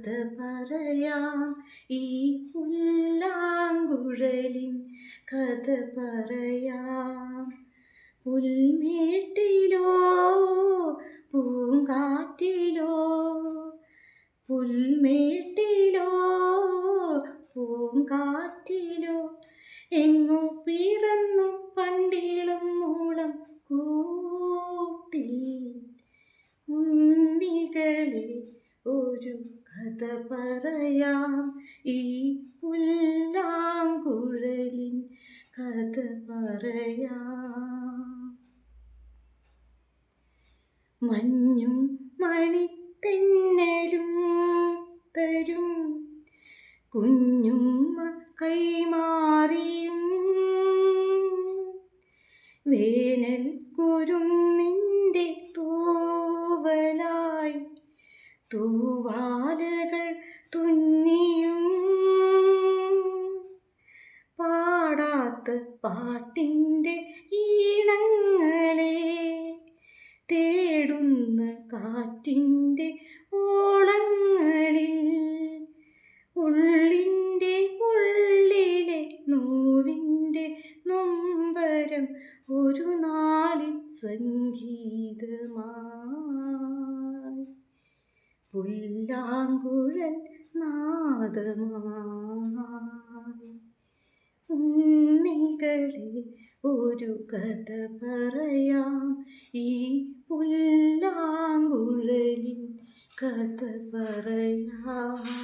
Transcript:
കഥ പറയാം. ഈ പുല്ലാങ്കുഴലിൻ കഥ പറയാം. പുൽമേട്ടിലോ പൂങ്കാറ്റിലോ പുൽമേട്ടിലോ പൂങ്കാറ്റിലോ പറയാം ഈ പുല്ലാങ്കുഴലിൻ കഥ പറയാം. മഞ്ഞും മണിത്തെന്നലും തരും. കുഞ്ഞുമ്മ കൈമാറിയും. വേനൽ കുരുന്നിന്റെ തൂവലായി. തൂവാലകൾ തുന്നിയും പാടാത്ത പാട്ടിന്റെ ഈണങ്ങളെ തേടുന്ന കാറ്റിന്റെ ഓളങ്ങളിൽ ഉള്ളിന്റെ ഉള്ളിലെ നോവിന്റെ നൊമ്പരം ഒരു നാളിൽ സംഗീതമായി. പുല്ലാങ്കുഴൽ ഉണ്ണികളെ ഒരു കഥ പറയാം. ഈ പുല്ലാങ്കുഴലിൽ കഥ പറയാം.